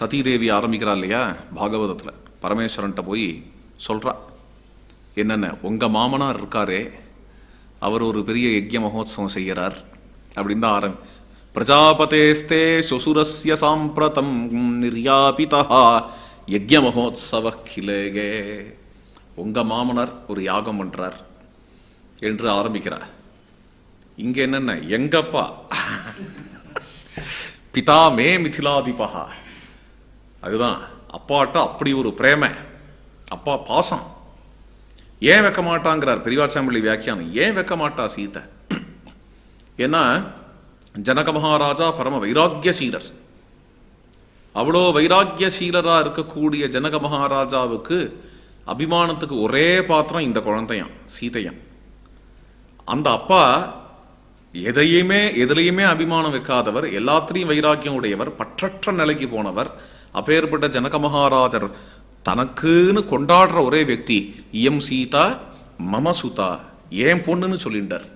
சதீதேவி ஆரம்பிக்கிறா இல்லையா? பாகவதத்தில். பரமேஸ்வரன்ட்ட போய் சொல்கிறா என்னென்ன? உங்கள் மாமனார் இருக்காரே. அவர் ஒரு பெரிய யஜ்ய மகோத்சவம் செய்கிறார் அப்படின்னு தான் ஆரம்பி. பிரஜாபதேஸ்தே சுசுரஸ்ய சாம்பிரதம் நிர்யாபிதா யஜ்ய மகோத்சவ கிலேகே. உங்கள் மாமனார் ஒரு யாகம் பண்ணுறார் என்று ஆரம்பிக்கிறார். இங்கே என்னென்ன? எங்கப்பா? பிதா மே மிதிலாதிபகா அதுதான் அப்பாட்ட அப்படி ஒரு பிரேம. அப்பா பாசம். ஏன் வைக்க மாட்டாங்கிறார் பெரியவாச்சாம்பள்ளி வியாக்கியானம். ஏன் வைக்க மாட்டா சீதை? ஏன்னா ஜனக மகாராஜா பரம வைராக்கியசீலர். அவ்வளோ வைராக்கியசீலரா இருக்கக்கூடிய ஜனக மகாராஜாவுக்கு அபிமானத்துக்கு ஒரே பாத்திரம் இந்த குழந்தையாம் சீதையும். அந்த அப்பா எதையுமே எதுலையுமே அபிமானம் வைக்காதவர் எல்லாத்திலையும் வைராக்கியம் உடையவர் பற்றற்ற நிலைக்கு போனவர் அப்பேற்பட்ட ஜனக மகாராஜர் தனக்குன்னு கொண்டாடுற ஒரே வக்தி எம் சீதா மம சுதா ஏன் பொண்ணுன்னு சொல்லிட்டார்.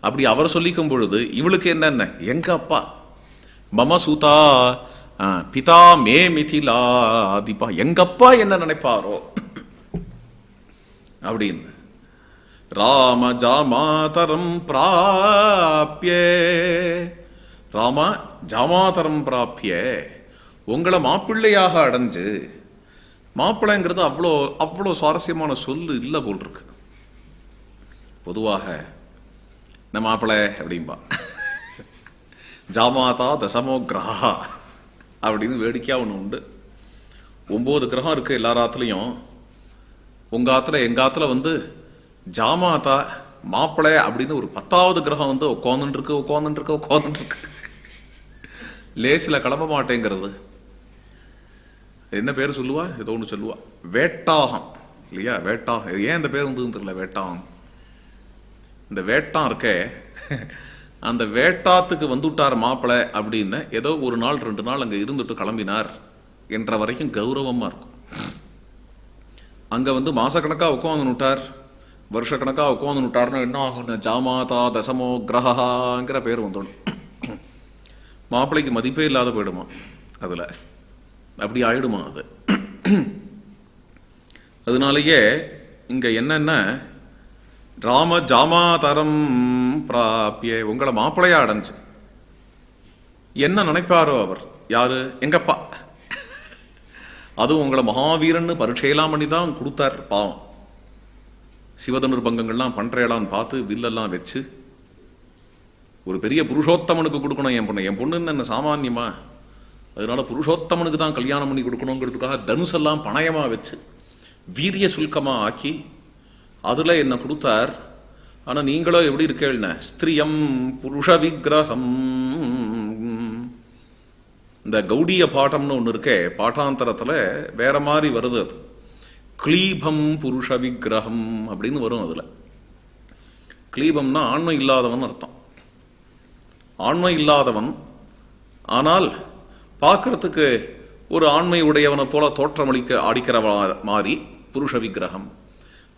அப்படி அவர் சொல்லிக்கும் பொழுது இவளுக்கு என்னென்ன? எங்க அப்பா. மம சூதா பிதா மே மிதிலா தீபா எங்கப்பா என்ன நினைப்பாரோ? அப்படின்னு. ராம ஜாமாதரம் பிராப்பிய ராம ஜாமாதரம் பிராப்பிய உங்களை மாப்பிள்ளையாக அடைஞ்சு மாப்பிள்ளைங்கிறது அவ்வளோ அவ்வளோ சுவாரஸ்யமான சொல்லு இல்லை போல் இருக்கு. பொதுவாக இந்த மாப்பிள்ளை அப்படிம்பா. ஜாமாதா தசமோ கிரகா அப்படின்னு வேடிக்கையா ஒன்று உண்டு. ஒம்பது கிரகம் இருக்கு எல்லா ராத்துலையும் உங்க ஆத்துல எங்க ஆத்துல வந்து ஜாமாதா மாப்பிள்ளை அப்படின்னு ஒரு பத்தாவது கிரகம் வந்து உட்காந்துட்டு இருக்கு உட்காந்துட்டு இருக்கு உட்காந்துட்டு இருக்கு. லேசில கிளம்ப மாட்டேங்கிறது. என்ன பேர் சொல்லுவா? ஏதோ ஒன்று சொல்லுவா. வேட்டாகம். இல்லையா? வேட்டாகம். ஏன் இந்த பேர் வந்ததுன்னு தெரியல வேட்டாகம். இந்த வேட்டான் இருக்கே. அந்த வேட்டாத்துக்கு வந்துட்டார் மாப்பிள்ளை அப்படின்னு ஏதோ ஒரு நாள் ரெண்டு நாள் அங்க இருந்துட்டு கிளம்பினார் என்ற வரைக்கும் கௌரவமா இருக்கும். அங்க வந்து மாசக்கணக்கா உட்காந்து விட்டார் வருஷக்கணக்கா உட்காந்து விட்டார்னா என்ன ஆகும் ஜாமாதா தசமோ கிரகாங்கிற பேர் வந்துடும். மாப்பிள்ளைக்கு மதிப்பே இல்லாத போயிடுமா அதுல? அப்படி ஆயிடுமா அது? அதனாலேயே இங்க என்னென்ன? ராம ஜாமாதரம் பிராபிய உங்களை மாப்பிள்ளையா அடைஞ்சு. என்ன நினைப்பாரோ அவர்? யாரு? எங்கப்பா? அதுவும் உங்களை மகாவீரன்னு பரீட்சையெல்லாம் பண்ணி தான் கொடுத்தார் பாவம். சிவதனுர் பங்கங்கள்லாம் பண்றேலான்னு பார்த்து வில்லெல்லாம் வச்சு ஒரு பெரிய புருஷோத்தமனுக்கு கொடுக்கணும் என் பொண்ணு. என் பொண்ணுன்னு என்ன சாமானியமா? அதனால புருஷோத்தமனுக்கு தான் கல்யாணம் பண்ணி கொடுக்கணுங்கிறதுக்காக தனுசெல்லாம் பணயமாக வச்சு வீரிய சுல்கமா ஆக்கி அதுல என்னை கொடுத்தார்? ஆனா நீங்களோ எப்படி இருக்கேள்ன ஸ்திரியம் புருஷ விக்கிரகம். இந்த கௌடிய பாட்டம்னு ஒன்று இருக்கே பாட்டாந்தரத்தில் வேற மாதிரி வருது அது. கிளீபம் புருஷ விக்கிரகம் அப்படின்னு வரும் அதுல. கிளீபம்னா ஆண்மை இல்லாதவன் அர்த்தம். ஆண்மை இல்லாதவன் ஆனால் பார்க்கறதுக்கு ஒரு ஆண்மை உடையவனை போல தோற்றமளிக்க அடிக்கிற மாதிரி புருஷ விக்கிரகம்.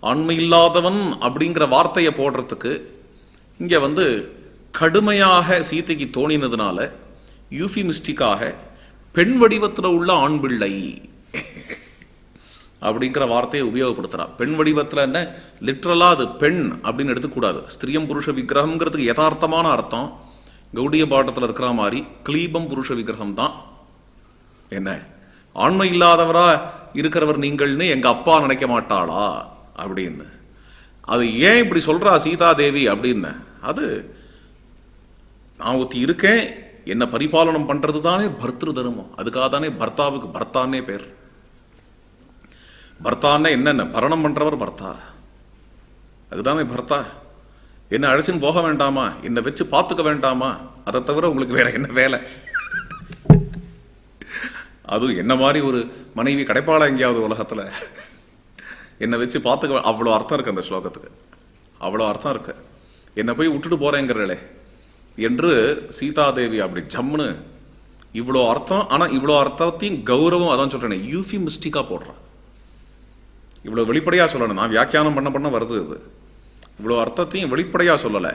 ஆண்மை இல்லாதவன் அப்படிங்கிற வார்த்தையை போடுறதுக்கு இங்கே வந்து கடுமையாக சீத்தைக்கு தோணினதுனால யூஃபிமிஸ்டிக்காக பெண் வடிவத்தில் உள்ள ஆண் பிள்ளை அப்படிங்கிற வார்த்தையை உபயோகப்படுத்துறா பெண் வடிவத்தில் என்ன? லிட்ரலாக அது பெண் அப்படின்னு எடுத்துக்கூடாது. ஸ்திரியம் புருஷ விக்கிரகங்கிறதுக்கு யதார்த்தமான அர்த்தம். கௌடிய பாட்டத்தில் இருக்கிற மாதிரி கிளீபம் புருஷ விக்கிரகம் தான் என்ன? ஆண்மை இல்லாதவரா இருக்கிறவர் நீங்கள்னு எங்க அப்பா நினைக்க மாட்டாளா? அப்படின்னு. அது ஏன் இப்படி சொல்றா சீதா தேவி அப்படின்னு? அது நான் ஒருத்தி இருக்கேன் என்ன பரிபாலனம் பண்றது தானே பர்திரு தர்மம். அதுக்காக தானே பர்த்தாவுக்கு பர்த்தானே பேர். பர்த்தான்னா என்னென்ன? பரணம் பண்றவர் பர்த்தா. அதுதானே பர்த்தா. என்ன அழைச்சின்னு போக வேண்டாமா? என்னை வச்சு பார்த்துக்க வேண்டாமா? அதை தவிர உங்களுக்கு வேற என்ன வேலை? அதுவும் என்ன மாதிரி ஒரு மனைவி கிடைப்பாளா எங்கேயாவது உலகத்துல? என்னை வச்சு பார்த்துக்க அவ்வளோ அர்த்தம் இருக்கு அந்த ஸ்லோகத்துக்கு. அவ்வளோ அர்த்தம் இருக்கு. என்னை போய் விட்டுட்டு போறேங்கிறளே என்று சீதாதேவி அப்படி ஜம்முன்னு இவ்வளோ அர்த்தம் ஆனா இவ்வளோ அர்த்தத்தையும் கௌரவம் அதான் சொல்றேன் யூஃபி மிஸ்டிக்கா போடுறான். இவ்வளவு வெளிப்படையா சொல்லணும். நான் வியாக்கியானம் பண்ண பண்ண வருது இது. இவ்வளவு அர்த்தத்தையும் வெளிப்படையா சொல்லலை.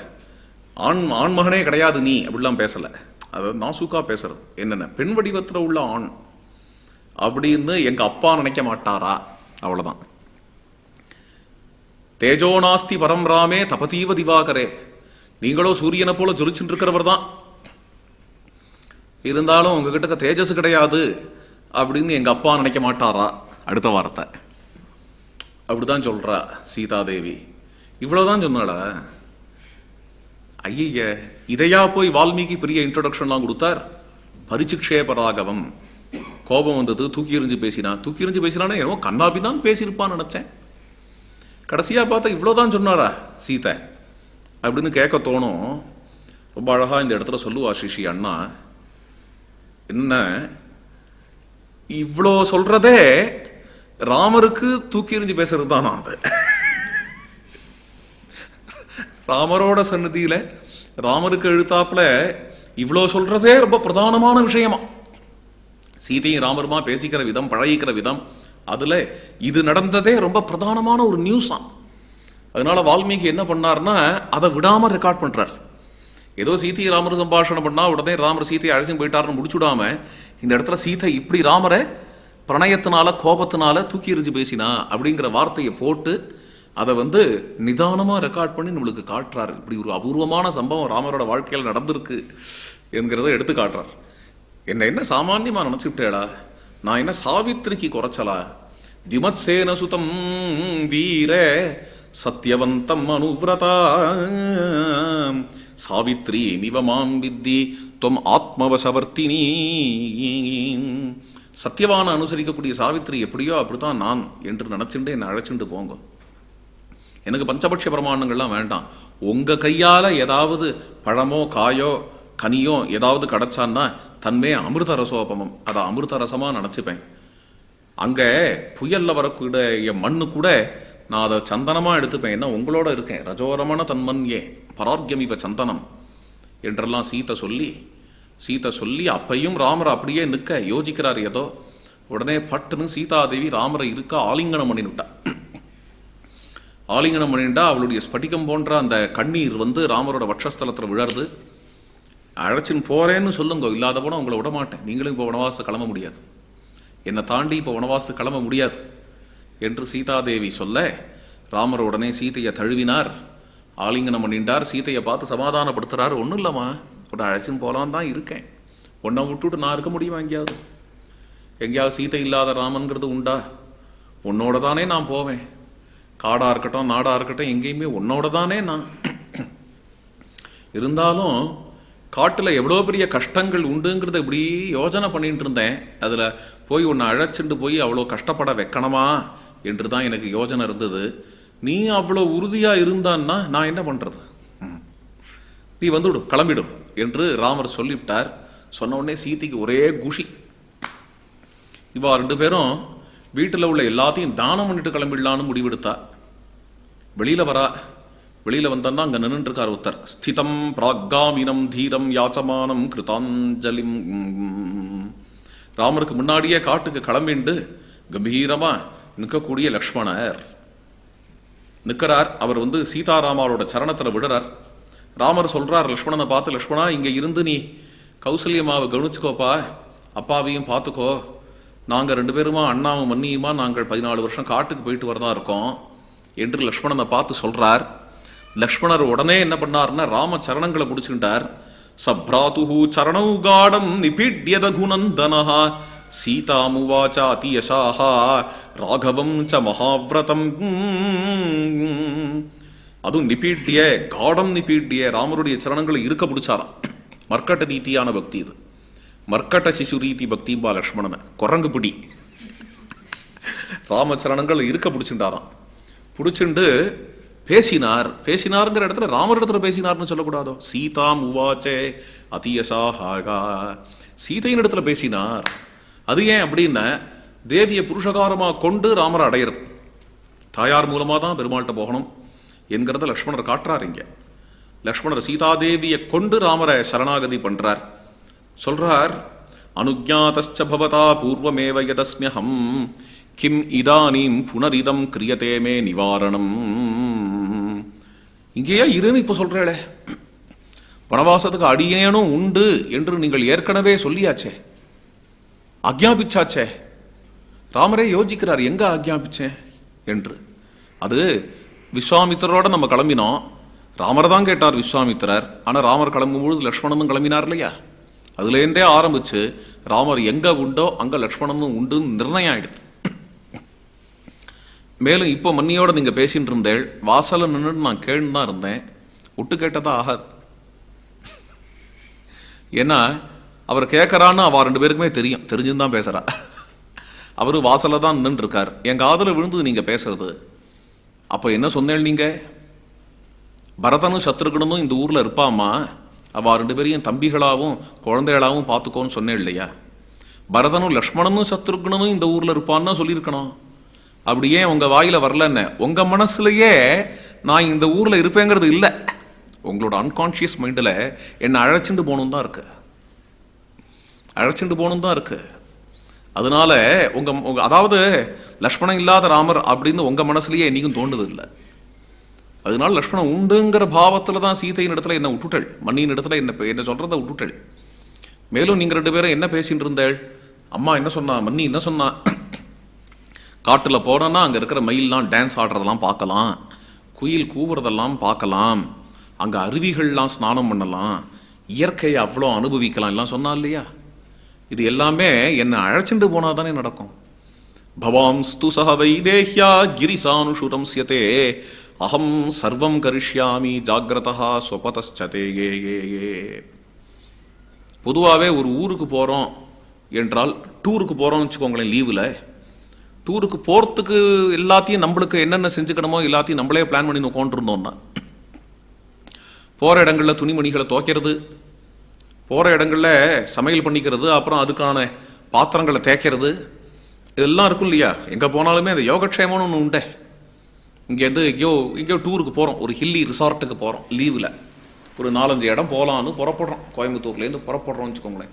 ஆண் ஆண்மகனே கிடையாது நீ அப்படிலாம் பேசல. அது நாசூக்கா பேசுறது. என்னென்ன? பெண் வடிவத்துல உள்ள ஆண். அப்படின்னு எங்க அப்பா நினைக்க மாட்டாரா? அவ்வளவுதான். தேஜோநாஸ்தி பரம் ராமே தபதீவ திவாகரே. நீங்களோ சூரியனை போல ஜொலிச்சுட்டு இருக்கிறவர் தான். இருந்தாலும் உங்ககிட்ட தேஜஸ் கிடையாது அப்படின்னு எங்க அப்பா நினைக்க மாட்டாரா? அடுத்த வார்த்தை. அப்படிதான் சொல்றா சீதாதேவி. இவ்வளவுதான் சொன்னால ஐய இதையா போய் வால்மீகி பெரிய இன்ட்ரோடக்ஷன்லாம் கொடுத்தார்? பரிச்சுக்ஷேபராகவம் கோபம் வந்தது தூக்கி எறிஞ்சு பேசினா. தூக்கி எறிஞ்சு பேசினானே என்னமோ தான் பேசியிருப்பான்னு நினைச்சேன். கடைசியா பார்த்தா இவ்வளோதான் சொன்னாரா சீதை. அப்படின்னு கேட்க தோணும். ரொம்ப அழகா இந்த இடத்துல சொல்லுவா ஸ்ரீ அண்ணா. என்ன? இவ்வளோ சொல்றதே ராமருக்கு தூக்கி எறிஞ்சு பேசுறது தானா அது? ராமரோட சன்னதியில் ராமருக்கு எழுத்தாப்புல இவ்வளோ சொல்றதே ரொம்ப பிரதானமான விஷயமா. சீதையும் ராமருமா பேசிக்கிற விதம் பழகிக்கிற விதம் அதில் இது நடந்ததே ரொம்ப பிரதானமான ஒரு நியூஸாம் அதனால வால்மீகி என்ன பண்ணார்னா அதை விடாமல் ரெக்கார்ட் பண்ணுறார் ஏதோ சீத்தை ராமர் சம்பாஷணம் பண்ணால் உடனே ராமர் சீதையை அழைச்சி போயிட்டாருன்னு முடிச்சுடாம இந்த இடத்துல சீதை இப்படி ராமரை பிரணயத்தினால கோபத்தினால தூக்கி எறிஞ்சு பேசினா அப்படிங்கிற வார்த்தையை போட்டு அதை வந்து நிதானமாக ரெக்கார்ட் பண்ணி நம்மளுக்கு காட்டுறாரு. இப்படி ஒரு அபூர்வமான சம்பவம் ராமரோட வாழ்க்கையில் நடந்திருக்கு என்கிறத எடுத்து காட்டுறார். என்ன என்ன சாமான்யமா நினைச்சுட்டேடா நான் என்ன சாவித்திரிக்கு குறைச்சலா? திமத்சேன சுதம் வீர சத்யவந்தம் அனுவிரதா சாவித்ரி நிவமாம் வித்தி தொம் ஆத்மவசவர்த்தினி சத்தியவான அனுசரிக்கக்கூடிய சாவித்ரி எப்படியோ அப்படித்தான் நான் என்று நினைச்சுட்டு என்னை அழைச்சிட்டு போங்க. எனக்கு பஞ்சபட்ச பிரமாணங்கள்லாம் வேண்டாம். உங்க கையால் ஏதாவது பழமோ காயோ கனியோ ஏதாவது கிடைச்சான்னா தன்மே அமிர்த ரசோபமம் அதை அமிர்த ரசமாக நினச்சிப்பேன். அங்கே புயல்ல வரக்கூடிய மண்ணு கூட நான் அதை சந்தனமாக எடுத்துப்பேன். என்ன உங்களோட இருக்கேன். ரஜோரமான தன்மன்யே பரார்க்கியம் இவ சந்தனம் என்றெல்லாம் சீத்தை சொல்லி சீதை சொல்லி அப்பையும் ராமர் அப்படியே நிற்க யோசிக்கிறார் ஏதோ. உடனே பட்டுன்னு சீதாதேவி ராமரை இருக்க ஆலிங்கனம் பண்ணிவிட்டா ஆலிங்கனம் பண்ணிட்டா அவளுடைய ஸ்படிகம் போன்ற அந்த கண்ணீர் வந்து ராமரோட வட்சஸ்தலத்தில் விழருது. அழைச்சின்னு போறேன்னு சொல்லுங்க. இல்லாத போனா உங்களை விட மாட்டேன். நீங்களும் இப்போ வனவாசம் கிளம்ப முடியாது. என்னை தாண்டி இப்போ வனவாசம் கிளம்ப முடியாது. என்று சீதாதேவி சொல்ல ராமர் உடனே சீதையை தழுவினார். ஆலிங்கனம் பண்ணிட்டார் சீதையை பார்த்து சமாதானப்படுத்துறாரு. ஒன்றும் இல்லைம்மா. உடனே அழைச்சின்னு போகலான் தான் இருக்கேன். உன்னை விட்டுட்டு நான் இருக்க முடியுமா எங்கேயாவது? எங்கேயாவது சீதை இல்லாத ராமன்கிறது உண்டா? உன்னோட தானே நான் போவேன். காடாக இருக்கட்டும் நாடாக இருக்கட்டும் எங்கேயுமே உன்னோட தானே நான். இருந்தாலும் காட்டில் எவ்வளோ பெரிய கஷ்டங்கள் உண்டுங்கிறத இப்படி யோசனை பண்ணிட்டு இருந்தேன். அதில் போய் உன்னை அழைச்சிட்டு போய் அவ்வளோ கஷ்டப்பட வைக்கணுமா என்று தான் எனக்கு யோஜனை இருந்தது. நீ அவ்வளோ உறுதியாக இருந்தான்னா நான் என்ன பண்ணுறது ம். நீ வந்துவிடும் கிளம்பிடும் என்று ராமர் சொல்லிவிட்டார். சொன்ன உடனே சீதைக்கு ஒரே குஷி. இவா ரெண்டு பேரும் வீட்டில் உள்ள எல்லாத்தையும் தானம் பண்ணிட்டு கிளம்பிடலான்னு முடிவெடுத்தா. வெளியில வரா. வெளியில வந்தா அங்க நின்றுருக்கார் ஒருத்தர். ஸ்திதம் பிராகாமினம் தீரம் யாச்சமானம் கிருதாஞ்சலிம். ராமருக்கு முன்னாடியே காட்டுக்கு கிளம்பிண்டு கம்பீரமா நிற்கக்கூடிய லக்ஷ்மணர். நிற்கிறார். அவர் வந்து சீதாராமாவோட சரணத்தில் விடுறார். ராமர் சொல்றார் லக்ஷ்மணனை பார்த்து லக்ஷ்மணா இங்க இருந்து நீ கௌசல்யமாவை கவனிச்சுக்கோப்பா. அப்பாவையும் பார்த்துக்கோ. நாங்கள் ரெண்டு பேருமா அண்ணாவும் மன்னியுமா நாங்கள் பதினாலு வருஷம் காட்டுக்கு போயிட்டு வரதான் இருக்கோம் என்று லக்ஷ்மணனை பார்த்து சொல்றார். லக்ஷ்மணர் உடனே என்ன பண்ணார்னா ராம சரணங்களை முடிச்சுக்கிட்டார். சப்ராதுஹு சரணௌ காடம் நிபீட்யத குணந்தனஹா சீதாமுவாச்ச அதியசாஹா ராகவம் ச மகாவிரதம். அதுவும் நிபீட்டிய காடம் நிபீட்டிய ராமருடைய சரணங்களை இருக்க பிடிச்சாராம் மர்க்கட்ட ரீதியான பக்தி இது. மர்க்கட்ட சிசு ரீதி பக்திம்பா லக்ஷ்மணனை. குரங்கு பிடி. ராமச்சரணங்கள் இருக்க பிடிச்சுட்டாராம் பிடிச்சிண்டு பேசினார். பேசினாருங்கிற இடத்துல ராமர் இடத்துல பேசினார்னு சொல்லக்கூடாதோ? சீதாம் உவாச்சே அதியசாஹாகா சீதையின் இடத்துல பேசினார். அது ஏன் அப்படின்னா தேவியை புருஷகாரமாக கொண்டு ராமரை அடையிறது. தாயார் மூலமாக தான் பெருமாள்கிட்ட போகணும் என்கிறத லக்ஷ்மணர் காட்டுறார் இங்கே. லக்ஷ்மணர் சீதாதேவியை கொண்டு ராமரை சரணாகதி பண்ணுறார் சொல்றார் அனுஜாதச்ச பவதா பூர்வமேவ யதஸ்மியஹம் கிம் இதானீம் புனரிதம் கிரியதே மே நிவாரணம். இங்கேயா இருன்னு இப்போ சொல்கிறேளே வனவாசத்துக்கு அடியேனும் உண்டு என்று நீங்கள் ஏற்கனவே சொல்லியாச்சே. ஆக்ஞாபிச்சாச்சே ராமரே யோசிக்கிறார் எங்க ஆக்ஞாபிச்சேன் என்று. அது விஸ்வாமித்திரரோட நம்ம கிளம்பினோம். ராமர் தான் கேட்டார் விஸ்வாமித்திரர். ஆனால் ராமர் கிளம்பும்பொழுது லக்ஷ்மணனும் கிளம்பினார் இல்லையா? அதுலேருந்தே ஆரம்பிச்சு ராமர் எங்க உண்டோ அங்க லக்ஷ்மணனும் உண்டுன்னு நிர்ணயம் ஆயிடுது. மேலும் இப்போ மன்னியோடு நீங்க பேசிட்டு இருந்தேள் வாசலில் நின்றுட்டு நான் கேள்னு தான் இருந்தேன். விட்டு கேட்டதா ஆகாது. ஏன்னா அவர் கேட்கறான்னு அவள் ரெண்டு பேருக்குமே தெரியும். தெரிஞ்சுன்னு தான் பேசுகிறா அவர் வாசலில் தான் நின்றுருக்கார் என் காதில் விழுந்தது நீங்க பேசுறது. அப்போ என்ன சொன்னேள் நீங்க? பரதனும் சத்ருகனும் இந்த ஊரில் இருப்பாமா? அவள் ரெண்டு பேரையும் தம்பிகளாகவும் குழந்தைகளாவும் பார்த்துக்கோன்னு சொன்னேன் இல்லையா? பரதனும் லக்ஷ்மணனும் சத்ருகனும் இந்த ஊரில் இருப்பான்னு சொல்லியிருக்கணும். அப்படி ஏன் உங்கள் வாயில் வரலன்னு? உங்கள் மனசுலையே நான் இந்த ஊரில் இருப்பேங்கிறது இல்லை. உங்களோட அன்கான்ஷியஸ் மைண்டில் என்னை அழைச்சிட்டு போகணும் தான் இருக்கு. அழைச்சிட்டு போகணும் தான் இருக்கு. அதனால உங்கள் உங்கள் அதாவது லக்ஷ்மணன் இல்லாத ராமர் அப்படின்னு உங்கள் மனசுலையே என்றைக்கும் தோண்டது இல்லை. அதனால லக்ஷ்மணன் உண்டுங்கிற பாவத்தில் தான் சீதையின் இடத்துல என்ன விட்டுட்டள் மண்ணியின் இடத்துல என்ன என்ன சொல்கிறத விட்டுட்டள் மேலும் நீங்கள் ரெண்டு பேரும் என்ன பேசிட்டு இருந்தாள்? அம்மா என்ன சொன்னா? மன்னி என்ன சொன்னா? காட்டில் போனோன்னா அங்கே இருக்கிற மயில்லாம் டான்ஸ் ஆடுறதெல்லாம் பார்க்கலாம். குயில் கூவுறதெல்லாம் பார்க்கலாம். அங்கே அருவிகள்லாம் ஸ்நானம் பண்ணலாம். இயற்கையை அவ்வளோ அனுபவிக்கலாம் எல்லாம் சொன்னா இல்லையா? இது எல்லாமே என்னை அழைச்சிட்டு போனால் தானே நடக்கும் பவாம்ஸ்து சக வைதேஹ்யா கிரிசானுஷுரம்ஸ்யதே. அகம் சர்வம் கரிஷ்யாமி ஜாகிரதா ஸ்வபதச்சதே ஏ பொதுவாகவே ஒரு ஊருக்கு போகிறோம் என்றால் டூருக்கு போகிறோம்னு வச்சுக்கோங்களேன் லீவில் டூருக்கு போகிறதுக்கு எல்லாத்தையும் நம்மளுக்கு என்னென்ன செஞ்சுக்கணுமோ எல்லாத்தையும் நம்மளே பிளான் பண்ணி உட்காந்துருந்தோம்னா போகிற இடங்களில் துணிமணிகளை துவைக்கிறது போகிற இடங்களில் சமையல் பண்ணிக்கிறது அப்புறம் அதுக்கான பாத்திரங்களை தேய்க்கிறது இதெல்லாம் இருக்கும் இல்லையா? எங்கே போனாலுமே அந்த யோகக்ஷேமம்னு ஒன்று உண்டே. இங்கேருந்து எங்கேயோ எங்கேயோ டூருக்கு போகிறோம் ஒரு ஹில்லி ரிசார்ட்டுக்கு போகிறோம் லீவில் ஒரு நாலஞ்சு இடம் போகலான்னு புறப்படுறோம். கோயம்புத்தூர்லேருந்து புறப்படுறோம்னு வச்சுக்கோங்களேன்.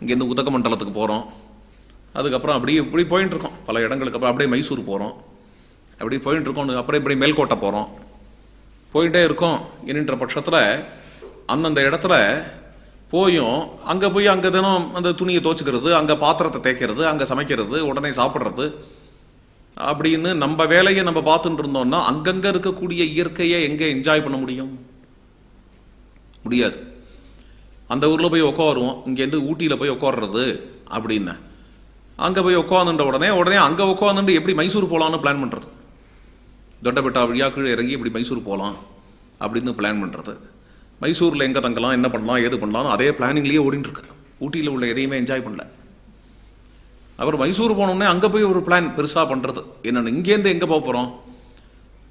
இங்கேருந்து உதகமண்டலத்துக்கு போகிறோம் அதுக்கப்புறம் அப்படியே இப்படி போயின்னு இருக்கோம். பல இடங்களுக்கு அப்புறம் அப்படியே மைசூர் போகிறோம் அப்படி போயின்னு இருக்கோம். அப்புறம் இப்படி மேல்கோட்டை போகிறோம் போயிட்டே இருக்கோம். என்னன்ற பட்சத்தில் அந்தந்த இடத்துல போயும் அங்கே போய் அங்கே தினம் அந்த துணியை துவச்சிக்கிறது அங்கே பாத்திரத்தை தேய்க்கிறது அங்கே சமைக்கிறது உடனே சாப்பிட்றது. அப்படின்னு நம்ம வேலையை நம்ம பார்த்துட்டு இருந்தோம்னா அங்கங்கே இருக்கக்கூடிய இயற்கையை எங்கே என்ஜாய் பண்ண முடியும்? முடியாது. அந்த ஊரில் போய் உட்காருவோம் இங்கேருந்து ஊட்டியில் போய் உட்காடுறது அப்படின்னு. அங்கே போய் உட்காந்துட்ட உடனே உடனே அங்கே உட்காந்துட்டு எப்படி மைசூர் போகலான்னு பிளான் பண்ணுறது தொட்டபெட்டா வழியாக கீழே இறங்கி இப்படி மைசூர் போகலாம் அப்படின்னு பிளான் பண்ணுறது மைசூரில் எங்கே தங்கலாம் என்ன பண்ணலாம் ஏது பண்ணலாம் அதே பிளானிங்லேயே ஓடிட்டுருக்கு ஊட்டியில் உள்ள எதையுமே என்ஜாய் பண்ணல. அவர் மைசூர் போனோடனே அங்கே போய் ஒரு பிளான் பெருசாக பண்ணுறது என்னென்னு இங்கேருந்து எங்கே போக போகிறோம்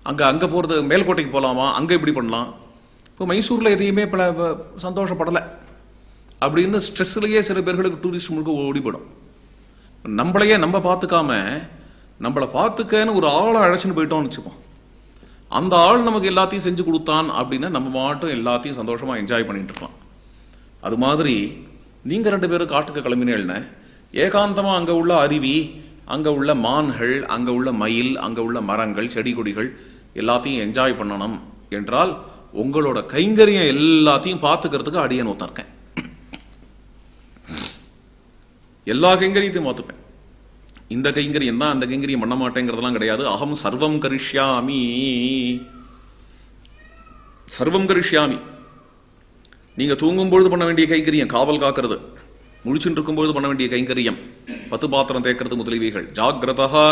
அங்கே அங்கே போகிறது மேல்கோட்டைக்கு போகலாமா அங்கே இப்படி பண்ணலாம்? இப்போ மைசூரில் எதையுமே சந்தோஷப்படலை. அப்படின்னு ஸ்ட்ரெஸ்லேயே சில பேர்களுக்கு டூரிஸ்ட் முழுக்க ஓடிப்படும். நம்மளையே நம்ம பார்த்துக்காம நம்மளை பார்த்துக்கன்னு ஒரு ஆளை அழைச்சின்னு போயிட்டோம்னு வச்சுப்போம் அந்த ஆள் நமக்கு எல்லாத்தையும் செஞ்சு கொடுத்தான் அப்படின்னா நம்ம மாட்டும் எல்லாத்தையும் சந்தோஷமாக என்ஜாய் பண்ணிட்டு இருக்கலாம். அது மாதிரி நீங்கள் ரெண்டு பேரும் காட்டுக்கு கிளம்பினேள்னே ஏகாந்தமாக அங்கே உள்ள அருவி அங்கே உள்ள மான்கள் அங்கே உள்ள மயில் அங்கே உள்ள மரங்கள் செடி கொடிகள் எல்லாத்தையும் என்ஜாய் பண்ணணும் என்றால் உங்களோட கைங்கரியம் எல்லாத்தையும் பார்த்துக்கிறதுக்கு அடியன் ஒருத்தன் இருக்கேன். எல்லா கைங்கரியத்தையும் பார்த்துப்பேன் இந்த கைங்கரியம் தான் அந்த கைங்கரியம் பண்ண மாட்டேங்கிறதெல்லாம் கிடையாது. அகம் சர்வம் கரிஷ்யாமி. சர்வம் கரிஷ்யாமி. நீங்க தூங்கும் பொழுது பண்ண வேண்டிய கைங்கரியம் காவல் காக்கிறது. முழிச்சுட்டு இருக்கும்பொழுது பண்ண வேண்டிய கைங்கரியம். பத்து பாத்திரம் தேக்கிறது முதலீவிகள். ஜாகிரதா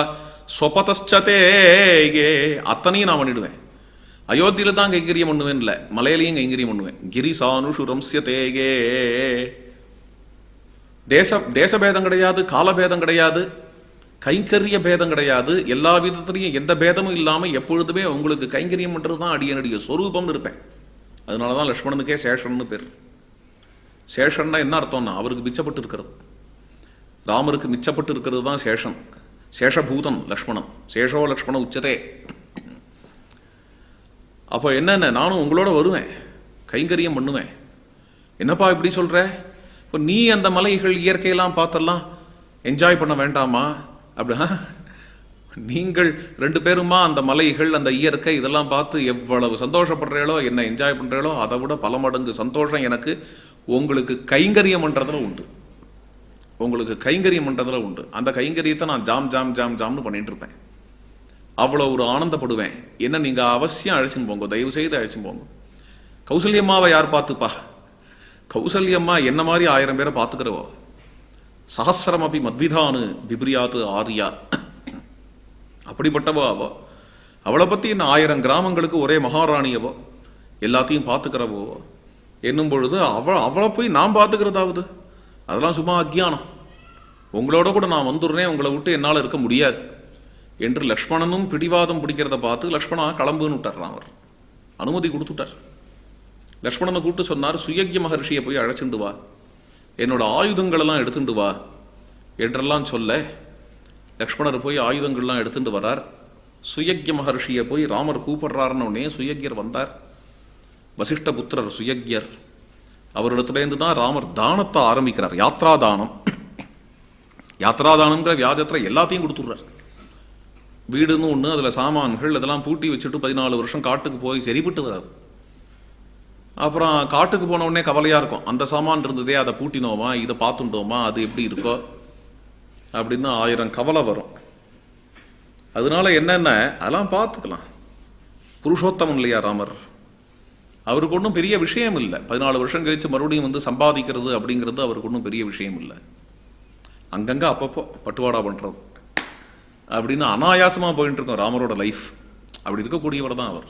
ஸ்வபதச்சதே அத்தனையும் நான் பண்ணிடுவேன். அயோத்தியில தான் கைங்கரியம் பண்ணுவேன் இல்லை மலையிலையும் கைங்கரியம் பண்ணுவேன். கிரிசானுஷு ரம்சிய தேகே தேச தேசபேதம் கிடையாது காலபேதம் கிடையாது கைங்கரிய பேதம் கிடையாது எல்லா விதத்துலையும் எந்த பேதமும் இல்லாமல் எப்பொழுதுமே உங்களுக்கு கைங்கரியம் பண்றது தான் அடியனுடைய சொரூபம்னு இருப்பேன். அதனால தான் லக்ஷ்மணனுக்கே சேஷன்னு பேர். சேஷன்னா என்ன அர்த்தம்னா அவருக்கு மிச்சப்பட்டு இருக்கிறது ராமருக்கு மிச்சப்பட்டு இருக்கிறது தான் சேஷன் சேஷபூதம் லக்ஷ்மணன் சேஷோ லக்ஷ்மண உச்சதே. அப்போ என்னென்ன நானும் உங்களோட வருவேன். கைங்கரியம் பண்ணுவேன். என்னப்பா இப்படி சொல்ற? இப்போ நீ அந்த மலைகள் இயற்கையெல்லாம் பார்த்தெல்லாம் என்ஜாய் பண்ண வேண்டாமா? அப்படின்னா நீங்கள் ரெண்டு பேருமா அந்த மலைகள் அந்த இயற்கை இதெல்லாம் பார்த்து எவ்வளவு சந்தோஷப்படுறீங்களோ என்ன என்ஜாய் பண்ணுறீங்களோ அதை விட பல மடங்கு சந்தோஷம் எனக்கு உங்களுக்கு கைங்கரியம் பண்ணுறதுல உண்டு. உங்களுக்கு கைங்கரியம் பண்ணுறதுல உண்டு. அந்த கைங்கரியத்தை நான் ஜாம் ஜாம் ஜாம் ஜாம்னு பண்ணிட்டு இருப்பேன். அவ்வளோ ஒரு ஆனந்தப்படுவேன். என்ன நீங்கள் அவசியம் அழைச்சின்னு போங்க. தயவு செய்து அழைச்சின்னு போங்க. கௌசல்யம்மாவை யார் பார்த்துப்பா? கௌசல்யம்மா என்ன மாதிரி ஆயிரம் பேரை பார்த்துக்கிறவோ? சஹசிரம் அப்படி மத்விதானு பிப்ரியாத்து ஆரியா. அப்படிப்பட்டவோ அவ? அவளை பற்றி என்ன ஆயிரம் கிராமங்களுக்கு ஒரே மகாராணியவோ? எல்லாத்தையும் பார்த்துக்கிறவோ? என்னும் பொழுது அவள் அவளை போய் நான் பார்த்துக்கிறதாவது? அதெல்லாம் சும்மா அக்ஞானம் உங்களோட கூட நான் வந்துடுறேன் உங்களை விட்டு என்னால் இருக்க முடியாது. என்று லக்ஷ்மணனும் பிடிவாதம் பிடிக்கிறத பார்த்து லக்ஷ்மணா கிளம்புன்னு விட்டார் அவர். அனுமதி கொடுத்துட்டார். லக்ஷ்மணனை கூப்பிட்டு சொன்னார் சுயக்ய மகர்ஷியை போய் அழைச்சிண்டு வா. என்னோட ஆயுதங்களெல்லாம் எடுத்துண்டு எடுத்துட்டு வா. என்றெல்லாம் சொல்ல லக்ஷ்மணர் போய் ஆயுதங்கள்லாம் எடுத்துட்டு வரார். சுயக்ய மகர்ஷியை போய் ராமர் கூப்பிடுறாருன்னு உடனே சுயக்யர் வந்தார். வசிஷ்ட புத்திரர் சுயக்யர் அவரிடத்துலேருந்து தான் ராமர் தானத்தை ஆரம்பிக்கிறார். யாத்ரா தானம் யாத்ரா தானம்ங்கிற வியாஜத்துல எல்லாத்தையும் கொடுத்துட்றார். வீடுன்னு ஒன்று அதில் சாமான்கள் இதெல்லாம் பூட்டி வச்சுட்டு பதினாலு வருஷம் காட்டுக்கு போய் சரிப்பட்டு வராது அப்புறம் காட்டுக்கு போன உடனே கவலையாக இருக்கும். அந்த சாமான் இருந்ததே அதை பூட்டினோமா இதை பார்த்துட்டோமா அது எப்படி இருக்கோ? அப்படின்னு ஆயிரம் கவலை வரும். அதனால என்னென்ன? அதெல்லாம் பார்த்துக்கலாம். புருஷோத்தமன் இல்லையா ராமர்? அவருக்கு ஒன்றும் பெரிய விஷயம் இல்லை. பதினாலு வருஷம் கழித்து மறுபடியும் வந்து சம்பாதிக்கிறது அப்படிங்கிறது அவருக்கு ஒன்றும் பெரிய விஷயம் இல்லை. அங்கங்கே அப்பப்போ பட்டுவாடா பண்ணுறது அப்படின்னு அனாயாசமாக போயிட்டு இருக்கோம் ராமரோட லைஃப் அப்படி இருக்கக்கூடியவர் தான் அவர்.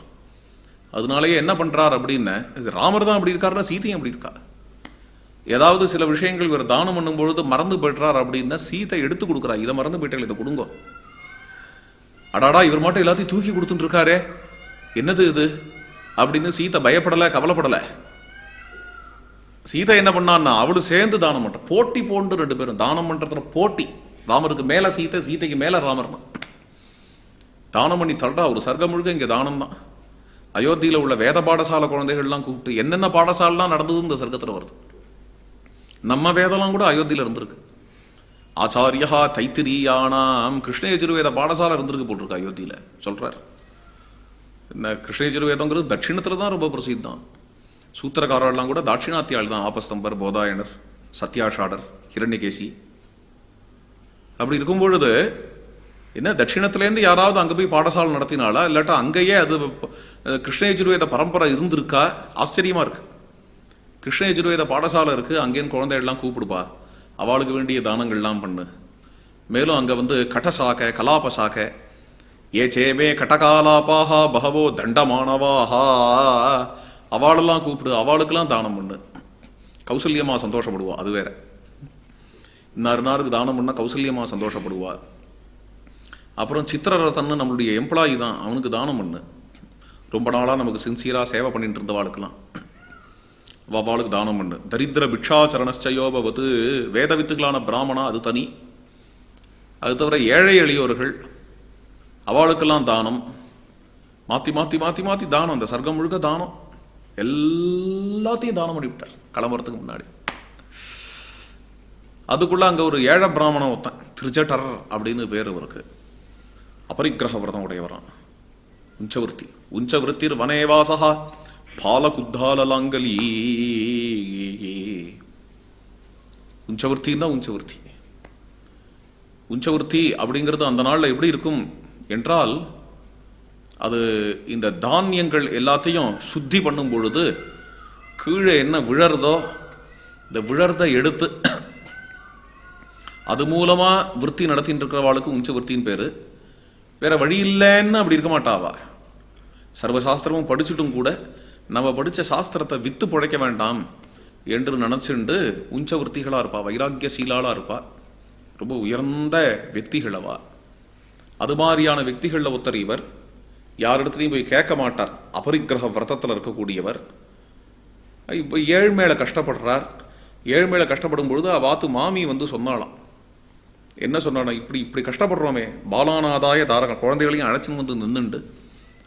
அதனாலேயே என்ன பண்றார் அப்படின்னு ராமர் தான் அப்படி இருக்காருன்னா சீதையும் அப்படி இருக்கா? ஏதாவது சில விஷயங்கள் இவர் தானம் பண்ணும் பொழுது மறந்து போயிட்டார் அப்படின்னா சீதை எடுத்து கொடுக்குறா. இதை மறந்து போயிட்டால் இதை கொடுங்க. அடாடா இவர் மட்டும் எல்லாத்தையும் தூக்கி கொடுத்துட்டு இருக்காரே என்னது இது? அப்படின்னு சீதை பயப்படலை கவலைப்படலை. சீதை என்ன பண்ணான்னா அவளும் சேர்ந்து தானம் பண்ற. போட்டி போண்டு ரெண்டு பேரும் தானம் பண்றதுல போட்டி. ராமருக்கு மேல சீதை சீதைக்கு மேல ராமர் தான் தானம் பண்ணி தள்ளுறா ஒரு சர்க்கம் முழுக்க இங்க தானம் தான் அயோத்தியில உள்ள வேத பாடசாலை குழந்தைகள்லாம் கூப்பிட்டு என்னென்ன பாடசாலாம் நடந்தது இந்த சர்க்கத்துல வருது. நம்ம வேதம்லாம் கூட அயோத்தியில இருந்திருக்கு. ஆச்சாரியா தைத்திரியானாம் கிருஷ்ண யஜுர்வேத பாடசாலை இருந்திருக்கு போட்டிருக்கு அயோத்தியில. சொல்கிறார் இந்த கிருஷ்ண யஜுர்வேதங்கிறது தட்சிணத்துல தான் ரொம்ப பிரசித்தம். சூத்திரக்காரர்கள்லாம் கூட தாட்சிணாத்தியால் தான் ஆபஸ்தம்பர் போதாயனர் சத்யாஷாடர் ஹிரண்யகேசி. அப்படி இருக்கும் பொழுது என்ன தட்சிணத்துலேருந்து யாராவது அங்கே போய் பாடசாலை நடத்தினாலா இல்லாட்டா அங்கேயே அது கிருஷ்ணயஜுர்வேத பரம்பரை இருந்திருக்கா? ஆச்சரியமா இருக்கு. கிருஷ்ணயஜுர்வேத பாடசாலை இருக்கு அங்கேயும் குழந்தைகள்லாம் கூப்பிடுப்பா. அவளுக்கு வேண்டிய தானங்கள்லாம் பண்ணு. மேலும் அங்கே வந்து கடசாக கலாப சாக ஏ சேமே பகவோ தண்டமானவாஹா அவளெல்லாம் கூப்பிடு அவளுக்கெல்லாம் தானம் பண்ணு. கௌசல்யமா சந்தோஷப்படுவா அது வேற. இன்னார் நாருக்கு தானம் பண்ணால் கௌசல்யமா சந்தோஷப்படுவா. அப்புறம் சித்திரரத்தன்னு நம்மளுடைய எம்ப்ளாயி தான் அவனுக்கு தானம் பண்ணு. ரொம்ப நாளாக நமக்கு சின்சியராக சேவை பண்ணிட்டு இருந்தவாளுக்கெல்லாம் அவளுக்கு தானம் பண்ணு. தரித்திர பிக்ஷாச்சரணச்சயோபவத்து வேத வித்துகளான பிராமணா அது தனி. அது தவிர ஏழை எளியோர்கள் அவளுக்கெல்லாம் தானம். மாற்றி மாற்றி மாற்றி மாற்றி தானம். அந்த சர்க்கம் முழுக்க தானம். எல்லாத்தையும் தானம் பண்ணிவிட்டார் கிளம்புறதுக்கு முன்னாடி. அதுக்குள்ள அங்க ஒரு ஏழை பிராமணன் ஒருத்தன் திருஜட்டர் அப்படின்னு பேர் இருக்குது அபரிக்கிரக விரதம் உடையவரான் உஞ்சவருத்தி. உஞ்சவருத்திர் வனேவாசா பாலகுத்தாலலாங்கலி. உஞ்சவருத்தின்னா உஞ்சவருத்தி. உஞ்சவருத்தி அப்படிங்கிறது அந்த நாள்ல எப்படி இருக்கும் என்றால் அது இந்த தானியங்கள் எல்லாத்தையும் சுத்தி பண்ணும் பொழுது கீழே என்ன விழறதோ இந்த விழறதை எடுத்து அது மூலமா விருத்தி நடத்தின்னு இருக்கிறவாளுக்கு உஞ்ச விருத்தின்னு பேரு. வேற வழி இல்லைன்னு அப்படி இருக்க மாட்டாவா? சர்வசாஸ்திரமும் படிச்சுட்டும் கூட நம்ம படித்த சாஸ்திரத்தை வித்து பிழைக்க வேண்டாம் என்று நினச்சிண்டு உஞ்சவர்த்திகளாக இருப்பா வைராக்கிய சீலாளாக இருப்பா. ரொம்ப உயர்ந்த வெக்திகளவா. அது மாதிரியான வெக்திகளில் ஒருத்தர் இவர். யாரிடத்துலையும் போய் கேட்க மாட்டார். அபரிக்கிரக விரதத்தில் இருக்கக்கூடியவர். இப்போ ஏழ்மையில கஷ்டப்படுறார். ஏழ்மையில கஷ்டப்படும் பொழுது அவாத்து மாமி வந்து சொன்னாலாம் என்ன சொன்னானா இப்படி இப்படி கஷ்டப்படுறோமே. பாலானாதாய தாரகம். குழந்தைகளையும் அழைச்சின்னு வந்து நின்றுண்டு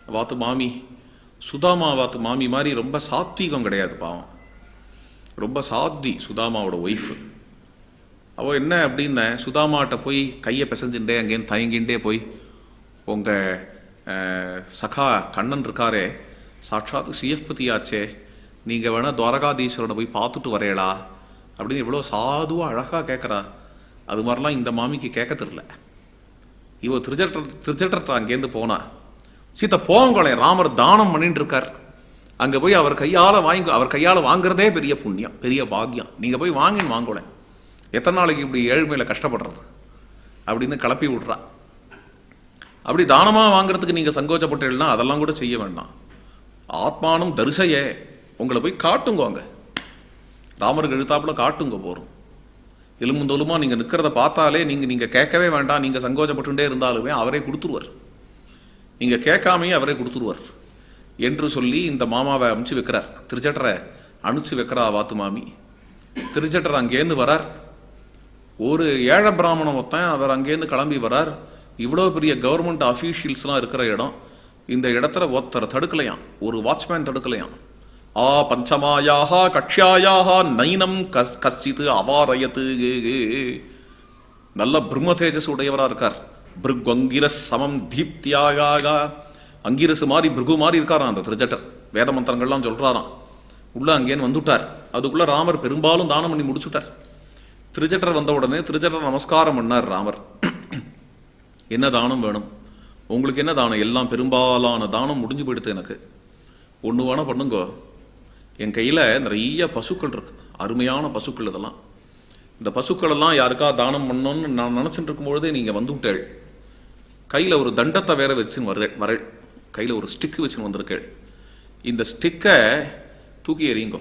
வாத்து மாமி சுதாமா வாத்து மாமி மாதிரி ரொம்ப சாத்வீகம் கிடையாது பாவம். ரொம்ப சாத்வி சுதாமாவோட ஒய்ஃபு அவள் என்ன அப்படின்ன சுதாமாட்ட போய் கையை பிசைஞ்சுட்டே அங்கேயும் தயங்கிண்டே போய் உங்க சகா கண்ணன் இருக்காரே சாட்சாத்து சிஎஃப்பதி ஆச்சே நீங்கள் வேணால் துவாரகாதீஸ்வரனை போய் பார்த்துட்டு வரையலா. அப்படின்னு இவ்வளோ சாதுவாக அழகாக கேட்குறா அது மாதிரிலாம் இந்த மாமிக்கு கேட்க தெரியல. இவ திருச்சட்ட திருச்சட்ட அங்கேருந்து போனா. சீதா போங்களே ராமர் தானம் பண்ணிட்டு இருக்கார். அங்க போய் அவர் கையால வாங்கி அவர் கையால வாங்குறதே பெரிய புண்ணியம் பெரிய பாக்கியம். நீங்க போய் வாங்கின்னு வாங்கலேன் எத்தனை நாளைக்கு இப்படி ஏழ்மையில கஷ்டப்படுறது? அப்படின்னு கிளப்பி விட்றா. அப்படி தானமா வாங்குறதுக்கு நீங்க சங்கோச்சப்பட்டீங்கன்னா அதெல்லாம் கூட செய்ய வேண்டாம். ஆத்மானம் தரிசையே. உங்களை போய் காட்டுங்க அங்க. ராமருக்கு எழுத்தாப்புல காட்டுங்க போகிறோம் எலும்புந்தோலுமா நீங்கள் நிற்கிறத பார்த்தாலே நீங்கள் நீங்கள் கேட்கவே வேண்டாம். நீங்கள் சங்கோச்சப்பட்டுட்டே இருந்தாலுமே அவரே கொடுத்துருவார். நீங்கள் கேட்காமையே அவரே கொடுத்துருவார். என்று சொல்லி இந்த மாமாவை அனுப்பிச்சு வைக்கிறார். திருச்சட்டரை அனுச்சு வைக்கிறா வாத்து மாமி. திருச்சட்டர் அங்கேருந்து வரார். ஒரு ஏழை பிராமணம் ஒருத்தன் அவர் அங்கேருந்து கிளம்பி வரார். இவ்வளோ பெரிய கவர்மெண்ட் அஃபீஷியல்ஸ்லாம் இருக்கிற இடம். இந்த இடத்துல ஒருத்தர் தடுக்கலையாம். ஒரு வாட்ச்மேன் தடுக்கலையாம். ஆ பஞ்சமாயாக கக்ஷாயாக நைனம் கஸ் கசித்து அவாரயத்து. நல்ல பிரம்ம தேஜஸ் உடையவராக இருக்கார். பிருக் அங்கிரஸ் சமம் தீப்தியாக அங்கிரசு மாதிரி பிருகு மாதிரி இருக்காராம் அந்த திருஜட்டர். வேத மந்திரங்கள்லாம் சொல்கிறாராம் உள்ள அங்கேன்னு வந்துட்டார். அதுக்குள்ளே ராமர் பெரும்பாலும் தானம் பண்ணி முடிச்சுட்டார். திருஜட்டர் வந்த உடனே திருஜட்டர் நமஸ்காரம் பண்ணார் ராமர். என்ன தானம் வேணும்? உங்களுக்கு என்ன தானம்? எல்லாம் பெரும்பாலான தானம் முடிஞ்சு போயிடுது எனக்கு. ஒன்று வேணால் பண்ணுங்கோ. என் கையில் நிறைய பசுக்கள் இருக்கு. அருமையான பசுக்கள் இதெல்லாம். இந்த பசுக்களெல்லாம் யாருக்கா தானம் பண்ணணும்னு நான் நினச்சிட்டு இருக்கும்பொழுதே நீங்கள் வந்துவிட்டேள் கையில் ஒரு தண்டத்தை வேற வச்சுன்னு வர வரேள் கையில் ஒரு ஸ்டிக்கு வச்சுன்னு வந்திருக்கேள். இந்த ஸ்டிக்கை தூக்கி எறியுங்கோ.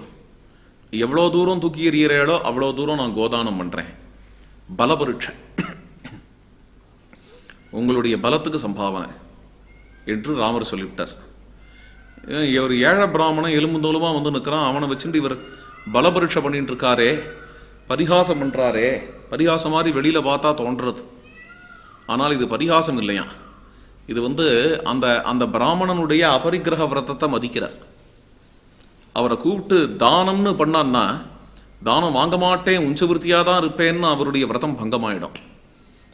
எவ்வளோ தூரம் தூக்கி எறிகிறீர்களோ அவ்வளோ தூரம் நான் கோதானம் பண்ணுறேன் பலபரீட்சை. உங்களுடைய பலத்துக்கு சம்பாவனை. என்று ராமர் சொல்லிவிட்டார். இவர் ஏழை பிராமணன் எலும்புந்தோலுமா வந்து நிற்கிறான் அவனை வச்சுட்டு இவர் பலபரீட்சை பண்ணிட்டு இருக்காரே. பரிகாசம் பண்ணுறாரே பரிகாசம் மாதிரி வெளியில பார்த்தா தோன்றுறது ஆனால் இது பரிகாசம் இல்லையா? இது வந்து அந்த அந்த பிராமணனுடைய அபரிக்கிரக விரதத்தை மதிக்கிறார். அவரை கூப்பிட்டு தானம்னு பண்ணான்னா தானம் வாங்க மாட்டேன் உஞ்சவிருத்தியாக தான் இருப்பேன்னு அவருடைய விரதம் பங்கமாயிடும்.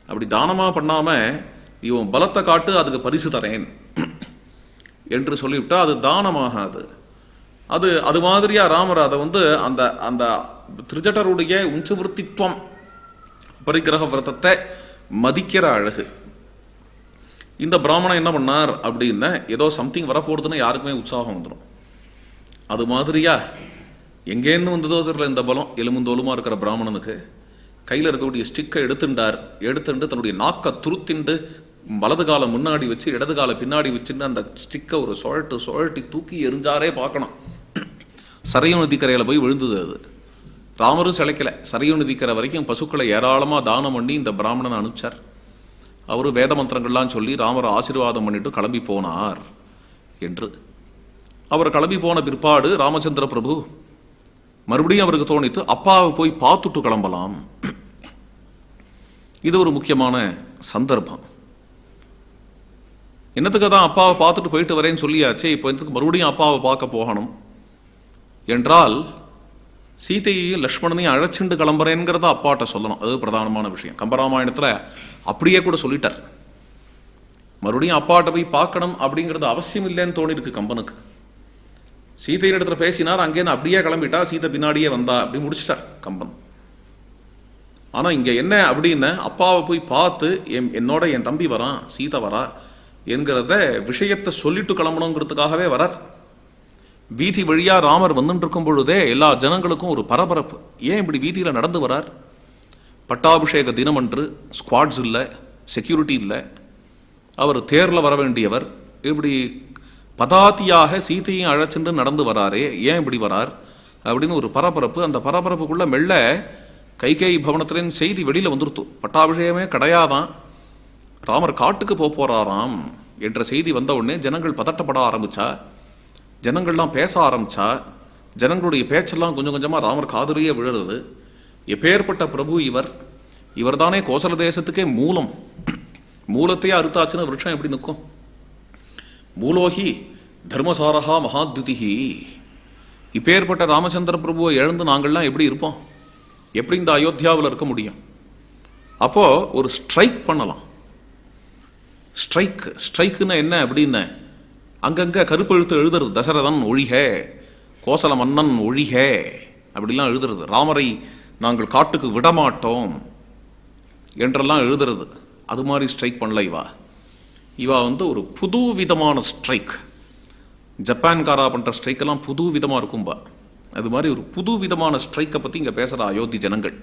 அப்படி தானமாக பண்ணாமல் இவன் பலத்தை காட்டு அதுக்கு பரிசு தரேன். என்று சொல்லிவிட்டால் அது தானமாகாது. அது அது மாதிரியா ராமர் அதை வந்து அந்த அந்த திருஜட்டருடைய உஞ்சவிருத்தித்வம் பரிகிரக விரதத்தை மதிக்கிற அழகு. இந்த பிராமணன் என்ன பண்ணார் அப்படின்னா ஏதோ சம்திங் வரப்போகுதுன்னு யாருக்குமே உற்சாகம் வந்துடும் அது மாதிரியா எங்கேருந்து வந்ததோ தெரியல இந்த பலம் எலும்புந்தோலுமா இருக்கிற பிராமணனுக்கு. கையில் இருக்கக்கூடிய ஸ்டிக்கை எடுத்துண்டார் எடுத்துண்டு தன்னுடைய நாக்கை துருத்திண்டு வலது காலம் முன்னாடி வச்சு இடது காலை பின்னாடி வச்சுன்னு அந்த ஸ்டிக்கை ஒரு சுழட்டு சுழட்டி தூக்கி எரிஞ்சாரே பார்க்கணும். சரையு நதிக்கரையில் போய் விழுந்தது அது. ராமரும் சிலைக்கலை. சரையு நதிக்கரை வரைக்கும் பசுக்களை ஏராளமாக தானம் பண்ணி இந்த பிராமணன் அனுப்பிச்சார். அவர் வேத மந்திரங்கள்லாம் சொல்லி ராமரை ஆசீர்வாதம் பண்ணிட்டு கிளம்பி போனார் என்று. அவர் கிளம்பி போன பிற்பாடு ராமச்சந்திர பிரபு மறுபடியும் அவருக்கு தோணித்து அப்பாவை போய் பார்த்துட்டு கிளம்பலாம். இது ஒரு முக்கியமான சந்தர்ப்பம். என்னத்துக்கு தான் அப்பாவை பார்த்துட்டு போயிட்டு வரேன்னு சொல்லியாச்சே இப்போ என்னத்துக்கு மறுபடியும் அப்பாவை பார்க்க போகணும்? என்றால் சீதையையும் லக்ஷ்மணனையும் அழைச்சிண்டு கிளம்புறேங்கிறத அப்பாட்ட சொல்லணும். அது பிரதானமான விஷயம். கம்பராமாயணத்துல அப்படியே கூட சொல்லிட்டார். மறுபடியும் அப்பாட்ட போய் பார்க்கணும் அப்படிங்கிறது அவசியம் இல்லைன்னு தோணிருக்கு கம்பனுக்கு. சீதையின் இடத்துல பேசினார் அங்கேருந்து அப்படியே கிளம்பிட்டா சீதை பின்னாடியே வந்தா அப்படி முடிச்சிட்டார் கம்பன். ஆனா இங்க என்ன அப்படின்னு அப்பாவை போய் பார்த்து என் என்னோட என் தம்பி வரான் சீதை வரா என்கிறத விஷயத்தை சொல்லிட்டு கிளம்பணுங்கிறதுக்காகவே வரார். வீதி வழியாக ராமர் வந்துட்டு இருக்கும் பொழுதே எல்லா ஜனங்களுக்கும் ஒரு பரபரப்பு. ஏன் இப்படி வீதியில் நடந்து வரார்? பட்டாபிஷேக தினமன்று ஸ்குவாட்ஸ் இல்லை செக்யூரிட்டி இல்லை. அவர் தேரில் வர வேண்டியவர். இப்படி பதாத்தியாக சீதையும் அழைச்சிட்டு நடந்து வராரே ஏன் இப்படி வரார்? அப்படின்னு ஒரு பரபரப்பு. அந்த பரபரப்புக்குள்ளே மெல்ல கைகை பவனத்திலேருந்து செய்தி வெளியில் வந்துருத்தோம் பட்டாபிஷேகமே கிடையாதான். ராமர் காட்டுக்கு போக போறாராம் என்ற செய்தி வந்த உடனே ஜனங்கள் பதட்டப்பட ஆரம்பிச்சா? ஜனங்கள்லாம் பேச ஆரம்பிச்சா? ஜனங்களுடைய பேச்செல்லாம் கொஞ்சம் கொஞ்சமாக ராமர் காதலையே விழுறது எப்பேற்பட்ட பிரபு இவர்? இவர் தானே கோசல தேசத்துக்கே மூலம். மூலத்தையே அறுத்தாச்சுன்னு விருட்சம் எப்படி நிற்கும்? மூலோகி தர்மசாரஹா மகாத்யுதிஹி. இப்பேற்பட்ட ராமச்சந்திர பிரபுவை எழுந்து நாங்கள்லாம் எப்படி இருப்போம்? எப்படி இந்த அயோத்தியாவில் இருக்க முடியும்? அப்போ ஒரு ஸ்ட்ரைக் பண்ணலாம். ஸ்ட்ரைக் ஸ்ட்ரைக்குன்னு என்ன அப்படின்னு? அங்கங்கே கருப்பெழுத்து எழுதுறது தசரதன் ஒழிக கோசல மன்னன் ஒழிக அப்படிலாம் எழுதுறது. ராமரை நாங்கள் காட்டுக்கு விடமாட்டோம் என்றெல்லாம் எழுதுறது. அது மாதிரி ஸ்ட்ரைக் பண்ணல இவா. இவா வந்து ஒரு புது விதமான ஸ்ட்ரைக். ஜப்பான்காரா பண்ணுற ஸ்ட்ரைக்கெல்லாம் புது விதமாக இருக்கும்பா அது மாதிரி ஒரு புது விதமான ஸ்ட்ரைக்கை பற்றி இங்கே பேசுகிற அயோத்தி ஜனங்கள்.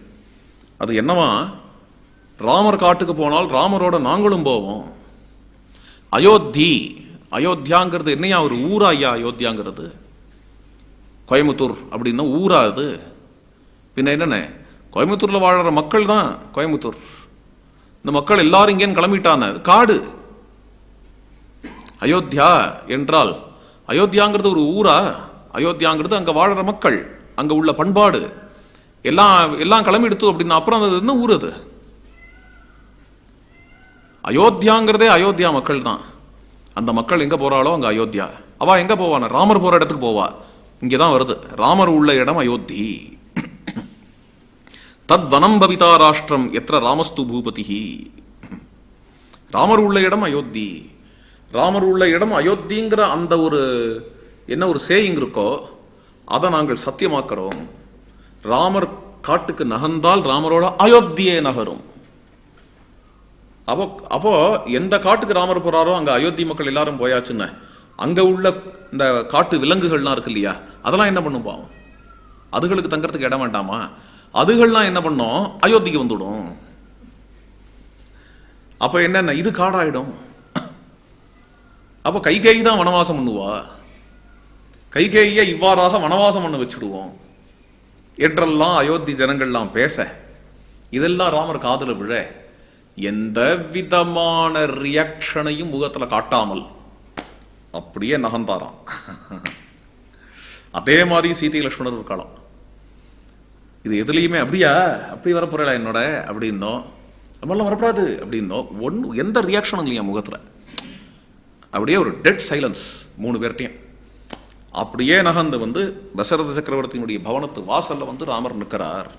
அது என்னவா? ராமர் காட்டுக்கு போனால் ராமரோட நாங்களும் போவோம். அயோத்தி அயோத்தியாங்கிறது என்னையா ஒரு ஊரா ஐயா அயோத்தியாங்கிறது? கோயம்புத்தூர் அப்படின்னா ஊரா அது. பின்ன என்னென்ன? கோயம்புத்தூரில் வாழ்கிற மக்கள் தான் கோயம்புத்தூர். இந்த மக்கள் எல்லாரும் இங்கேன்னு கிளம்பிட்டான அது காடு. அயோத்தியா என்றால் அயோத்தியாங்கிறது ஒரு ஊரா? அயோத்தியாங்கிறது அங்கே வாழ்கிற மக்கள். அங்கே உள்ள பண்பாடு. எல்லாம் எல்லாம் கிளம்பிடுத்து அப்படின்னா அப்புறம் அது என்ன ஊர் அது? அயோத்தியாங்கிறதே அயோத்தியா மக்கள் தான் அந்த மக்கள் எங்கே போகிறாளோ அங்கே அயோத்தியா. அவள் எங்கே போவான்? ராமர் போகிற இடத்துக்கு போவா. இங்கதான் வருது. ராமர் உள்ள இடம் அயோத்தி. தத் வனம் பவிதா ராஷ்டிரம் எத்திர ராமஸ்து பூபதி ராமர் உள்ள இடம் அயோத்தி. ராமர் உள்ள இடம் அயோத்திங்கிற அந்த ஒரு என்ன ஒரு சேயிங் இருக்கோ அதை நாங்கள் சத்தியமாக்குறோம். ராமர் காட்டுக்கு நகர்ந்தால் ராமரோட அயோத்தியே நகரும். அப்போ அப்போ எந்த காட்டுக்கு ராமர் போறாரோ அங்க அயோத்தி மக்கள் எல்லாரும் போயாச்சுன்னு அங்க உள்ள இந்த காட்டு விலங்குகள்லாம் இருக்கு இல்லையா அதெல்லாம் என்ன பண்ணும் பாவம்? அதுகளுக்கு தங்கறதுக்கு இடம் வேண்டாமா? அதுகள்லாம் என்ன பண்ணும்? அயோத்திக்கு வந்துடும். அப்ப என்னென்ன? இது காடாயிடும். அப்ப கைகேயி தான் வனவாசம் பண்ணுவா. கைகேயிய இவ்வாறாக வனவாசம் பண்ண வச்சிடுவோம். என்றெல்லாம் அயோத்தி ஜனங்கள்லாம் பேச இதெல்லாம் ராமர் காதல விழ எந்த விதமான ரியாக்ஷனையும் முகத்துல காட்டாமல் அப்படியே நகர்ந்தாராம். அதே மாதிரி சீதை லட்சுமணர் இருக்கலாம் இது எதுலேயுமே அப்படியா? அப்படி வரப்போறா என்னோட அப்படின்னோ நம்மளாம் வரப்படாது அப்படின்னோ ஒன்று எந்த ரியாக்ஷனும் இல்லையா முகத்துல? அப்படியே ஒரு டெட் சைலன்ஸ் மூணு பேர்ட்டையும் அப்படியே நகர்ந்து வந்து தசரத சக்கரவர்த்தியினுடைய பவனத்து வாசல்ல வந்து ராமர் நிற்கிறார்.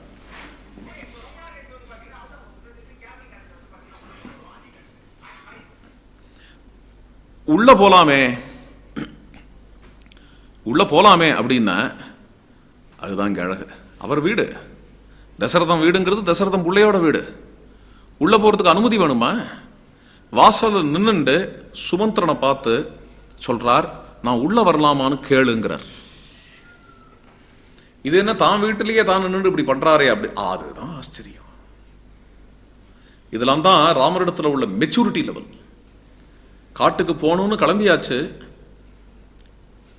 உள்ள போலாமே. உள்ள போலாமே அப்படின்னா அதுதான் இங்க அழகு. அவர் வீடு. தசரதம் வீடுங்கிறது தசரதம் பிள்ளையோட வீடு. உள்ள போறதுக்கு அனுமதி வேணுமா? வாசல்ல நின்னுண்டு சுமந்திரனை பார்த்து சொல்றார் நான் உள்ள வரலாமான்னு கேளுங்கிறார். இது என்ன தான் வீட்டிலேயே தான் நின்று இப்படி பண்றாரே அப்படி. அதுதான் ஆச்சரியம். இதெல்லாம் தான் ராமரிடத்துல உள்ள மெச்சூரிட்டி லெவல் காட்டுக்கு போகணும்னு கிளம்பியாச்சு.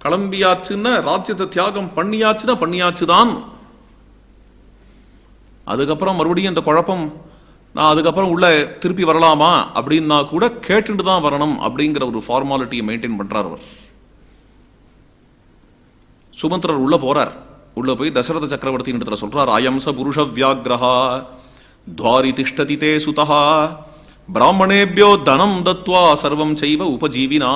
கிளம்பியாச்சுன்னா ராஜ்யத்தை தியாகம் பண்ணியாச்சுன்னா பண்ணியாச்சு தான் அதுக்கப்புறம் மறுபடியும் இந்த குழப்பம் நான் அதுக்கப்புறம் உள்ள திருப்பி வரலாமா? அப்படின்னா கூட கேட்டுட்டு தான் வரணும் அப்படிங்கிற ஒரு ஃபார்மாலிட்டியை மெயின்டைன் பண்றார் அவர். சுமந்திரர் உள்ள போறார். உள்ள போய் தசரத சக்கரவர்த்தி இடத்துல சொல்றார் அயம்ச புருஷ வியாகிரஹா துவாரி திஷ்டதி தே சுதா பிராமணேபியோ தனம் தத்வா சர்வம் செய்வ உபஜீவினா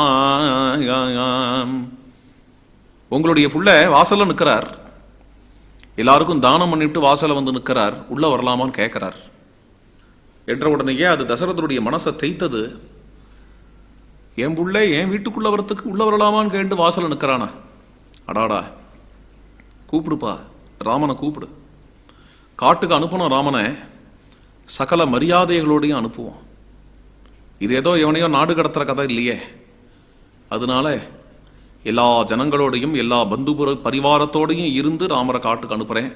உங்களுடைய புள்ள வாசல்ல நிற்கிறார். எல்லாருக்கும் தானம் பண்ணிட்டு வாசலை வந்து நிற்கிறார். உள்ள வரலாமான்னு கேட்கிறார். என்ற உடனேயே அது தசரதருடைய மனசை தைத்தது என் புள்ள என் வீட்டுக்குள்ள வரத்துக்கு உள்ள வரலாமான்னு கேட்டு வாசலில் நிற்கிறானா? அடாடா. கூப்பிடுப்பா. ராமனை கூப்பிடு. காட்டுக்கு அனுப்பணும் ராமனை. சகல மரியாதைகளோடையும் அனுப்புவோம். இது ஏதோ எவனையோ நாடு கடத்துற கதை இல்லையே. அதனால எல்லா ஜனங்களோடையும் எல்லா பந்து பரிவாரத்தோடையும் இருந்து ராமரை காட்டுக்கு அனுப்புகிறேன்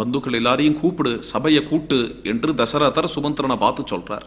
பந்துக்கள் எல்லாரையும் கூப்பிடு சபையை கூட்டு என்று தசரதர் சுமந்திரனை பார்த்து சொல்றார்.